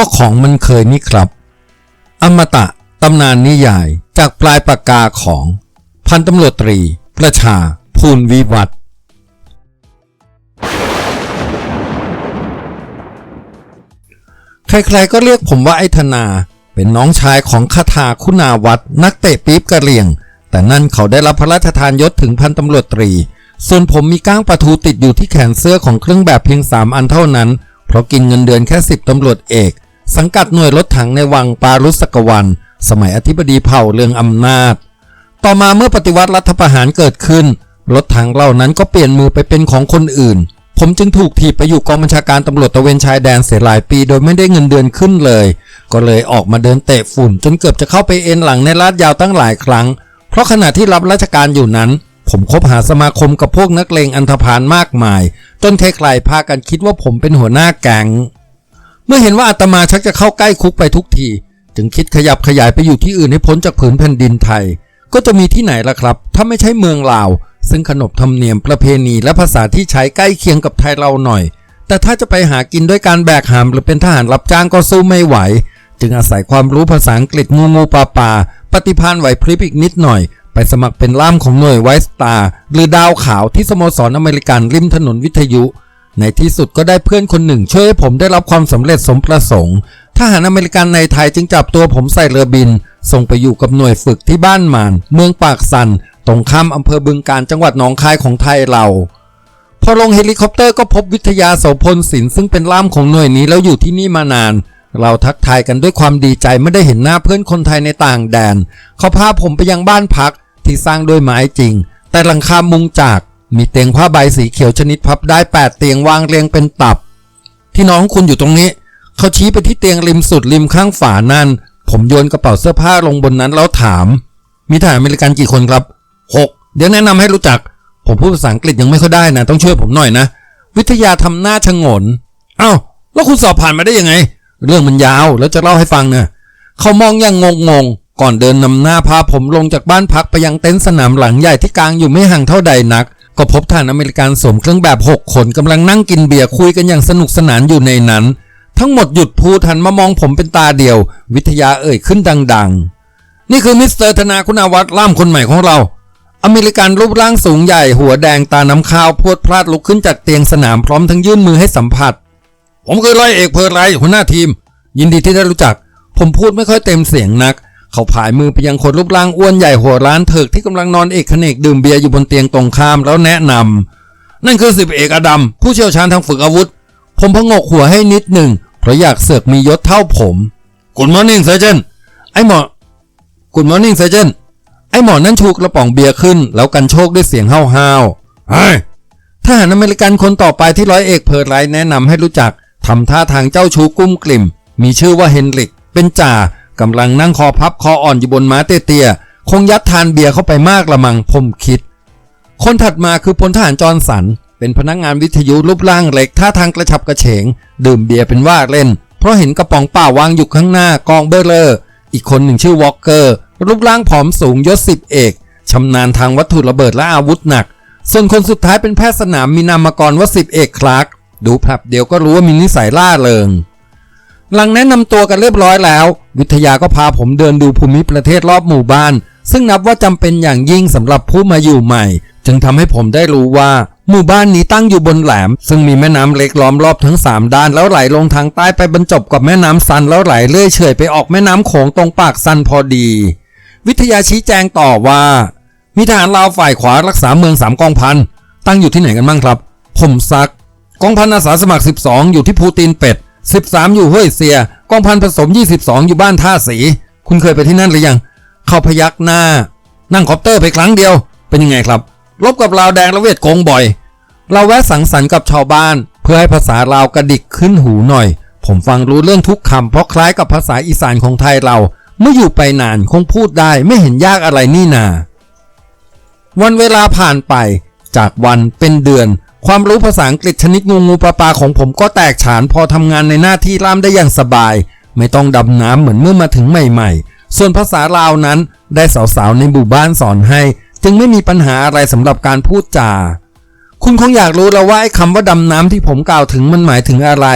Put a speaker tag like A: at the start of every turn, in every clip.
A: ก็ของมันเคยนี่ครับ อมตะตำนานนิยายจากปลายปากกาของพันตำรวจตรี ประชา ภูลวิวัฒใครๆก็เรียกผมว่าไอ้ธนา เป็นน้องชายของคาถาคุณาวัฒน์นักเตะปี๊บกระเลียง แต่นั่นเขาได้รับพระราชทานยศถึงพันตำรวจตรี ส่วนผมมีก้างประทูติดอยู่ที่แขนเสื้อของเครื่องแบบเพียง3อันเท่านั้น เพราะกินเงินเดือนแค่10ตำรวจเอก สังกัดหน่วยรถถังในวังปารุสกวัน สมัยอธิบดีเผ่าเรืองอำนาจ ต่อมาเมื่อปฏิวัติรัฐประหารเกิดขึ้น รถถังเหล่านั้นก็เปลี่ยนมือไปเป็นของคนอื่น ผมจึงถูกถีบไปอยู่กองบัญชาการตำรวจตะเวนชายแดนเสียหลายปีโดยไม่ได้เงินเดือนขึ้นเลย ก็เลยออกมาเดินเตะฝุ่น จนเกือบจะเข้าไปเอ็นหลังในลาดยาวตั้งหลายครั้ง เพราะขณะที่รับราชการอยู่นั้น ผมคบหาสมาคมกับพวกนักเลงอันธพาลมากมาย จนใครๆพากันคิดว่าผมเป็นหัวหน้าแก๊ง เมื่อเห็นว่าอาตมาชักจะเข้าใกล้คุกไปทุกที จึงคิดขยับขยายไปอยู่ที่อื่นให้พ้นจากผืนแผ่นดินไทย ก็จะมีที่ไหนล่ะครับ ถ้าไม่ใช่เมืองลาว ซึ่งขนบธรรมเนียมประเพณีและภาษาที่ใช้ใกล้เคียงกับไทยเราหน่อย แต่ถ้าจะไปหากินด้วยการแบกหามหรือเป็นทหารรับจ้างก็สู้ไม่ไหว จึงอาศัยความรู้ภาษาอังกฤษงูงูปลาปลาปฏิภาณไหวพริบอีกนิดหน่อยไปสมัครเป็นล่ามของหน่วยไวสตาร์หรือดาวขาวที่สโมสรอเมริกันริมถนนวิทยุ ในที่สุดก็ได้เพื่อนคนหนึ่ง ช่วยให้ผมได้รับความสำเร็จสมประสงค์ทหารอเมริกันในไทยจึงจับตัวผมใส่เรือบิน ส่งไปอยู่กับหน่วยฝึกที่บ้านหมาน เมืองปากสัน ตรงข้ามอำเภอบึงการจังหวัดหนองคายของไทยเรา พอลงเฮลิคอปเตอร์ก็พบวิทยาโสพลศิลป์ซึ่งเป็นล่ามของหน่วยนี้แล้วอยู่ที่นี่มานาน เราทักทายกันด้วยความดีใจไม่ได้เห็นหน้าเพื่อนคนไทยในต่างแดน เขาพาผมไปยังบ้านพักที่สร้างด้วยไม้จริง แต่หลังคามุงจาก มีเตียงผ้าใบสีเขียวชนิดพับได้ 8 เตียงวางเรียงเป็นตับ ที่น้องคุณอยู่ตรงนี้ เขาชี้ไปที่เตียงริมสุดริมข้างฝานั่น ผมโยนกระเป๋าเสื้อผ้าลงบนนั้นแล้วถาม มีทหารอเมริกันกี่คนครับหกเดี๋ยวแนะนำให้รู้จัก ผมพูดภาษาอังกฤษยังไม่ค่อยได้นะ ต้องช่วยผมหน่อยนะ วิทยาทำหน้าชงนเอ้าแล้วคุณสอบผ่านมาได้ยังไง เรื่องมันยาวแล้วจะเล่าให้ฟังนะเขามองอย่างงงงก่อนเดินนำหน้าพาผมลงจากบ้านพักไปยังเต็นท์สนามหลังใหญ่ที่กลางอยู่ไม่ห่างเท่าใดนัก ก็พบทหารอเมริกันสวมเครื่องแบบหกคนกำลังนั่งกินเบียร์คุยกันอย่างสนุกสนานอยู่ในนั้น ทั้งหมดหยุดพูดหันมามองผมเป็นตาเดียว วิทยาเอ่ยขึ้นดัง ๆ นี่คือมิสเตอร์ธนาคุณาวัฒน์ล่ามคนใหม่ของเรา อเมริกันรูปร่างสูงใหญ่หัวแดงตาน้ำข้าวพรวดพลาดลุกขึ้นจากเตียงสนามพร้อมทั้งยื่นมือให้สัมผัส ผมคือร้อยเอกเพอร์ไรหัวหน้าทีม ยินดีที่ได้รู้จัก ผมพูดไม่ค่อยเต็มเสียงนัก เขาผายมือไปยังคนรูปร่างอ้วนใหญ่หัวร้านเถิกที่กำลังนอนเอกขเนกดื่มเบียร์อยู่บนเตียงตรงข้ามแล้วแนะนำนั่นคือสิบเอกอดัมผู้เชี่ยวชาญทางฝึกอาวุธ ผมพงกหัวให้นิดหนึ่งเพราะอยากเสือกมียศเท่าผมกุดมอร์นิ่งเซอร์เจนไอหมอกุดมอร์นิ่งเซอร์เจนไอหมอนั่นชูกระป๋องเบียร์ขึ้น แล้วกันโชคด้วยเสียงห้าวๆเฮ้ยทหารอเมริกันคนต่อไปที่ร้อยเอกเพอร์ไรท์แนะนำให้รู้จักทำท่าทางเจ้าชู้กุ้มกลิ่ม มีชื่อว่าเฮนริก เป็นจ่า กำลังนั่งคอพับคออ่อนอยู่บนม้าเตี้ยๆคงยัดทานเบียร์เข้าไปมากละมังผมคิด คนถัดมาคือพลทหารจอนสัน เป็นพนักงานวิทยุรูปร่างเล็กท่าทางกระฉับกระเฉง ดื่มเบียร์เป็นว่าเล่น เพราะเห็นกระป๋องเปล่าวางอยู่ข้างหน้ากองเบอร์เลอร์อีกคนหนึ่งชื่อวอลเกอร์ รูปร่างผอมสูงยศสิบเอกชำนาญทางวัตถุระเบิดและอาวุธหนัก ส่วนคนสุดท้ายเป็นแพทย์สนามมีนามกรว่าสิบเอกคลาร์กดูแผลบเดียวก็รู้ว่ามีนิสัยล่าเริงหลังแนะนำตัวกันเรียบร้อยแล้ว วิทยาก็พาผมเดินดูภูมิประเทศรอบหมู่บ้าน ซึ่งนับว่าจำเป็นอย่างยิ่งสำหรับผู้มาอยู่ใหม่ จึงทำให้ผมได้รู้ว่า หมู่บ้านนี้ตั้งอยู่บนแหลม ซึ่งมีแม่น้ำเล็กล้อมรอบทั้ง 3 ด้านแล้วไหลลงทางใต้ไปบรรจบกับแม่น้ำซันแล้วไหลเลื่อยเฉยไปออกแม่น้ำโขงตรงปากซันพอดี วิทยาชี้แจงต่อว่า มีทหารลาวฝ่ายขวารักษาเมืองสามกองพันตั้งอยู่ที่ไหนกันบ้างครับ ผมซัก กองพันอาสาสมัคร 12 อยู่ที่ภูตีนเป็ด 13 อยู่ห้วยเสีย กองพันผสม 22 อยู่บ้านท่าสี คุณเคยไปที่นั่นหรือยัง เข้าพยักหน้า นั่งคอปเตอร์ไปครั้งเดียว เป็นยังไงครับลบกับลาวแดงและเวียดกงบ่อย เราแวะสังสรรค์กับชาวบ้าน เพื่อให้ภาษาลาวกระดิกขึ้นหูหน่อย ผมฟังรู้เรื่องทุกคำเพราะคล้ายกับภาษาอีสานของไทยเรา เมื่ออยู่ไปนานคงพูดได้ไม่เห็นยากอะไรนี่นา วันเวลาผ่านไป จากวันเป็นเดือน ความรู้ภาษาอังกฤษชนิดงูงูปลาปลาของผมก็แตกฉานพอทำงานในหน้าที่ล่ามได้อย่างสบาย ไม่ต้องดำน้ำเหมือนเมื่อมาถึงใหม่ๆ ส่วนภาษาลาวนั้นได้สาวๆในหมู่บ้านสอนให้ จึงไม่มีปัญหาอะไรสำหรับการพูดจา คุณคงอยากรู้แล้วว่าไอ้คำว่าดำน้ำที่ผมกล่าวถึงมันหมายถึงอะไร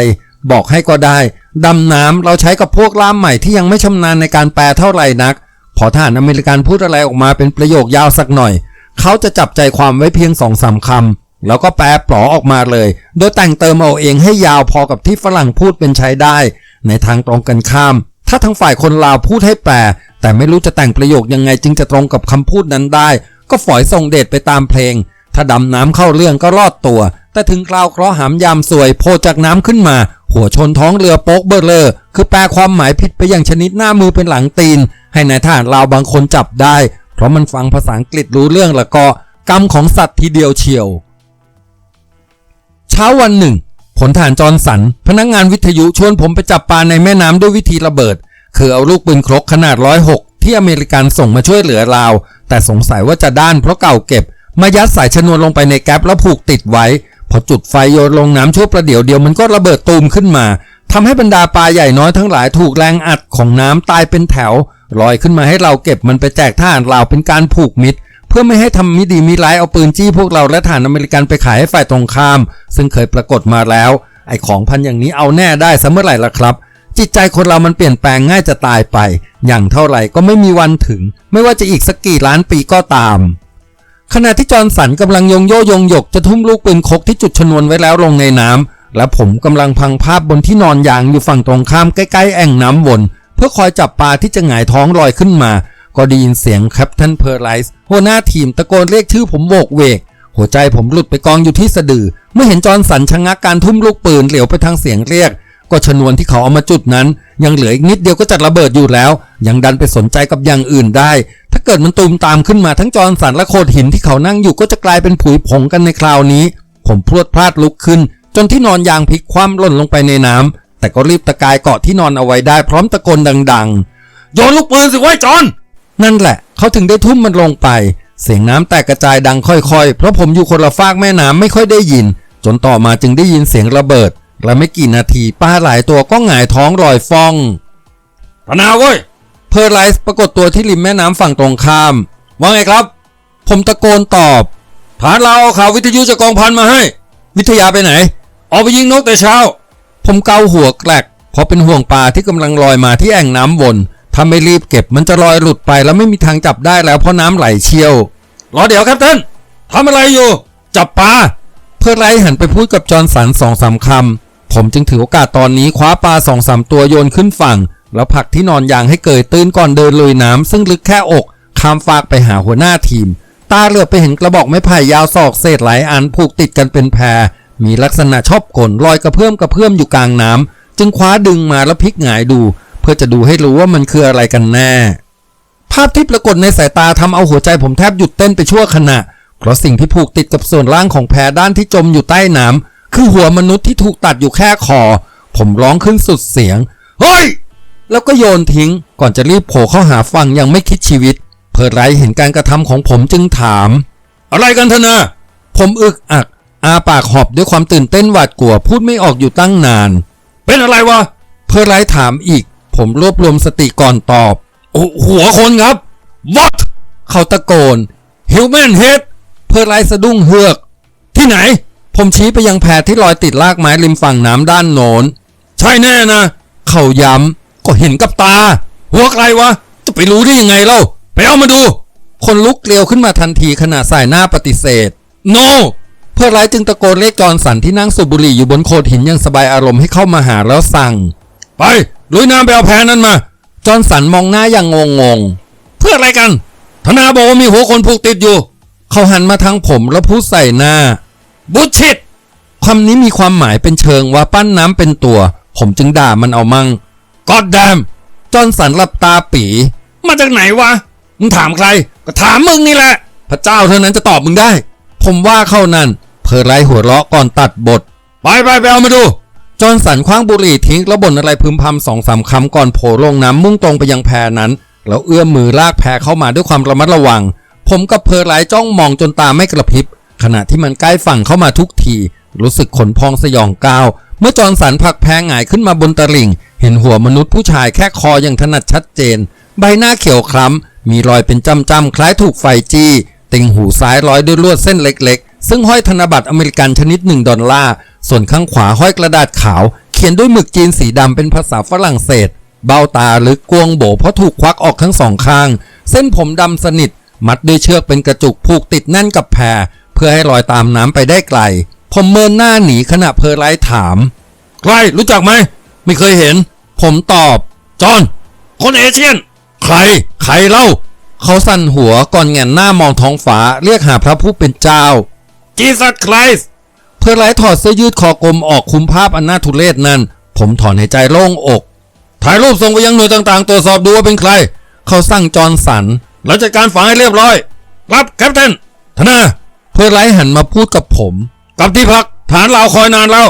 A: บอกให้ก็ได้ดำน้ำเราใช้กับพวกล่ามใหม่ที่ยังไม่ชำนาญในการแปลเท่าไหร่นัก พอทหารอเมริกันพูดอะไรออกมาเป็นประโยคยาวสักหน่อย เขาจะจับใจความไว้เพียงสองสามคำ แล้วก็แปลปลอออกมาเลย โดยแต่งเติมเอาเองให้ยาวพอกับที่ฝรั่งพูดเป็นใช้ได้ ในทางตรงกันข้าม ถ้าทางฝ่ายคนลาวพูดให้แปล แต่ไม่รู้จะแต่งประโยคยังไงจึงจะตรงกับคำพูดนั้นได้ ก็ฝอยส่งเดชไปตามเพลง ถ้าดำน้ำเข้าเรื่องก็รอดตัว แต่ถึงคราวเคราะห์หามยามสวยโผล่จากน้ำขึ้นมา หัวชนท้องเรือโป๊กเบอร์เลอร์คือแปลความหมายผิดไปอย่างชนิดหน้ามือเป็นหลังตีน ให้นายทหารลาวบางคนจับได้ เพราะมันฟังภาษาอังกฤษรู้เรื่องล้วก็กรรมของสัตว์ทีเดียวเชียว เช้าวันหนึ่งผลฐานจอร์นสัน พนักงงานวิทยุชวนผมไปจับปลาในแม่น้ำด้วยวิธีระเบิด คือเอาลูกปืนครกขนาด106ที่อเมริกันส่งมาช่วยเหลือลาว แต่สงสัยว่าจะด้านเพราะเก่าเก็บ มายัดสายชนวนลงไปในแก๊ปแล้วผูกติดไว้ พอจุดไฟโยนลงน้ำชั่วประเดี๋ยวเดียวมันก็ระเบิดตูมขึ้นมาทำให้บรรดาปลาใหญ่น้อยทั้งหลายถูกแรงอัดของน้ำตายเป็นแถวลอยขึ้นมาให้เราเก็บมันไปแจกทหารลาเป็นการผูกมิตร เพื่อไม่ให้ทำมิดีมิร้ายเอาปืนจี้พวกเราและฐานอเมริกันไปขายให้ฝ่ายตรงข้าม ซึ่งเคยปรากฏมาแล้ว ไอ้ของพันอย่างนี้เอาแน่ได้ซะเมื่อไหร่ล่ะครับจิตใจคนเรามันเปลี่ยนแปลงง่ายจะตายไป อย่างเท่าไหร่ก็ไม่มีวันถึง ไม่ว่าจะอีกสักกี่ล้านปีก็ตาม ขณะที่จอร์นสันกำลังยงโยยงหยกจะทุ่มลูกปืนคกที่จุดชนวนไว้แล้วลงในน้ำ และผมกำลังพังภาพบนที่นอนยางอยู่ฝั่งตรงข้ามใกล้ๆแอ่งน้ำวน เพื่อคอยจับปลาที่จะหงายท้องลอยขึ้นมา ก็ได้ยินเสียงแคปเทนเพอร์ไลส์หัวหน้าทีมตะโกนเรียกชื่อผมโวกเวก หัวใจผมหลุดไปกองอยู่ที่สะดือ เมื่อเห็นจอร์นสันชะงักการทุ่มลูกปืนเหลียวไปทางเสียงเรียก ก็ชนวนที่เขาเอามาจุดนั้น ยังเหลืออีกนิดเดียวก็จะระเบิดอยู่แล้ว ยังดันไปสนใจกับอย่างอื่นได้ ถ้าเกิดมันตูมตามขึ้นมาทั้งจอร์นสันและโขดหินที่เขานั่งอยู่ก็จะกลายเป็นผุยผงกันในคราวนี้ ผมพรวดพลาดลุกขึ้น จนที่นอนยางพลิกคว่ำหล่นลงไปในน้ำแต่ก็รีบตะกายเกาะที่นอนเอาไว้ได้พร้อมตะโกนดัง ๆ โยนลูกปืนสิไว้จอน นั่นแหละ เขาถึงได้ทุ่มมันลงไป เสียงน้ำแตกกระจายดังค่อยๆ เพราะผมอยู่คนละฟากแม่น้ำไม่ค่อยได้ยิน จนต่อมาจึงได้ยินเสียงระเบิด และไม่กี่นาทีป้าหลายตัวก็หงายท้องลอยฟองธนาเว้ยเพอร์ไลส์ปรากฏตัวที่ริมแม่น้ำฝั่งตรงข้าม ว่าไงครับ ผมตะโกนตอบฐานเราเอาข่าววิทยุจากกองพันมาให้ วิทยาไปไหน ออกไปยิงนกแต่เช้า ผมเกาหัวแกลกเพราะเป็นห่วงปลาที่กำลังลอยมาที่แอ่งน้ำวน ถ้าไม่รีบเก็บมันจะลอยหลุดไปแล้วไม่มีทางจับได้แล้วเพราะน้ำไหลเชี่ยว รอเดี๋ยวครับท่านทำอะไรอยู่ จับปลา เพื่อไรหันไปพูดกับจอร์นสันสองสามคำ ผมจึงถือโอกาสตอนนี้คว้าปลาสองสามตัวโยนขึ้นฝั่ง แล้วผลักที่นอนยางให้เกยตื้นก่อนเดินลุยน้ำซึ่งลึกแค่อก ข้ามฟากไปหาหัวหน้าทีม ตาเหลือบไปเห็นกระบอกไม้ไผ่ยาวศอกเศษหลายอันผูกติดกันเป็นแพร มีลักษณะชอบกลลอยกระเพื่อมกระเพื่อมอยู่กลางน้ำจึงคว้าดึงมาแล้วพลิกหงายดู เพื่อจะดูให้รู้ว่ามันคืออะไรกันแน่ ภาพที่ปรากฏในสายตาทำเอาหัวใจผมแทบหยุดเต้นไปชั่วขณะ เพราะสิ่งที่ผูกติดกับส่วนล่างของแพด้านที่จมอยู่ใต้น้ำคือหัวมนุษย์ที่ถูกตัดอยู่แค่คอ ผมร้องขึ้นสุดเสียง เฮ้ย แล้วก็โยนทิ้ง ก่อนจะรีบโผล่เข้าหาฝั่งยังไม่คิดชีวิต เพอร์ไรเห็นการกระทำของผมจึงถาม อะไรกันเถอนะผมอึกอัก อาปากหอบด้วยความตื่นเต้นหวาดกลัวพูดไม่ออกอยู่ตั้งนาน เป็นอะไรวะ เพอร์ไรถามอีก ผมรวบรวมสติก่อนตอบ โอ้หัวคนครับ what เขาตะโกน human head เพอร์ไรสะดุ้งเฮือก ที่ไหน ผมชี้ไปยังแพที่ลอยติดลากไม้ริมฝั่งน้ำด้านโนน ใช่แน่นะ เขาย้ำ ก็เห็นกับตา หัวใครวะ จะไปรู้ได้ยังไงเล่า ไปเอามาดู คนลุกเกลียวขึ้นมาทันทีขณะสายหน้าปฏิเสธ no เพื่อไรจึงตะโกนเรียกจอร์นสันที่นั่งสูบบุหรี่อยู่บนโขดหินอยังสบายอารมณ์ให้เข้ามาหาแล้วสั่ง ไป ลุยน้ำไปเอาแพนั้นมา จอร์นสันมองหน้าอย่างงงงๆ เพื่ออะไรกัน ธนาบอกว่ามีหัวคนผูกติดอยู่ เขาหันมาทางผมแล้วพูดใส่หน้า บุชิตคำนี้มีความหมายเป็นเชิงว่าปั้นน้ำเป็นตัว ผมจึงด่ามันเอามั่งกอดแดมจอร์นสันหลับตาปี มาจากไหนวะ มึงถามใคร ก็ถามมึงนี่แหละ พระเจ้าเท่านั้นจะตอบมึงได้ ผมว่าเข้านั่นเพอไรหัวเราะก่อนตัดบท ไปไปไปเอามาดู จอร์นสันคว้างบุหรี่ทิ้งแล้วบ่นอะไรพึมพำสองสามคำก่อนโผล่ลงน้ำมุ่งตรงไปยังแพนั้น แล้วเอื้อมมือลากแพเข้ามาด้วยความระมัดระวัง ผมกับเพอไรจ้องมองจนตาไม่กระพริบ ขณะที่มันใกล้ฝั่งเข้ามาทุกที รู้สึกขนพองสยองก้าวเมื่อจอร์นสันผลักแพหงายขึ้นมาบนตลิ่ง เห็นหัวมนุษย์ผู้ชายแค่คออย่างถนัดชัดเจน ใบหน้าเขียวคล้ำมีรอยเป็นจ้ำๆคล้ายถูกไฟจี้ติ่งหูซ้ายร้อยด้วยลวดเส้นเล็ก ๆ ซึ่งห้อยธนบัตรอเมริกันชนิดหนึ่งดอลลาร์ ส่วนข้างขวาห้อยกระดาษขาว เขียนด้วยหมึกจีนสีดำเป็นภาษาฝรั่งเศส เบ้าตาหรือกวงโบเพราะถูกควักออกทั้งสองข้าง เส้นผมดำสนิท มัดด้วยเชือกเป็นกระจุกผูกติดแน่นกับแพร เพื่อให้ลอยตามน้ำไปได้ไกล ผมเมินหน้าหนีขณะเพอร์ไลท์ถามใครรู้จักไหม ไม่เคยเห็น ผมตอบ จอห์นคนเอเชียน ใคร ใครเล่า เขาสั่นหัวก่อนแงนหน้ามองท้องฟ้าเรียกหาพระผู้เป็นเจ้าจีสัสคริส เพื่อไล่ถอดเสื้อยืดคอกลมออกคุมภาพอันน่าทุเรศนั้น ผมถอนหายใจโล่งอก ถ่ายรูปส่งไปยังหน่วยต่างๆ ตรวจสอบดูว่าเป็นใคร เขาสั่งจอห์นสันแล้วจัดการฝังให้เรียบร้อยครับแคปเทนธนาเพื่อไล่หันมาพูดกับผม กับที่พักฐานเราคอยนานแล้ว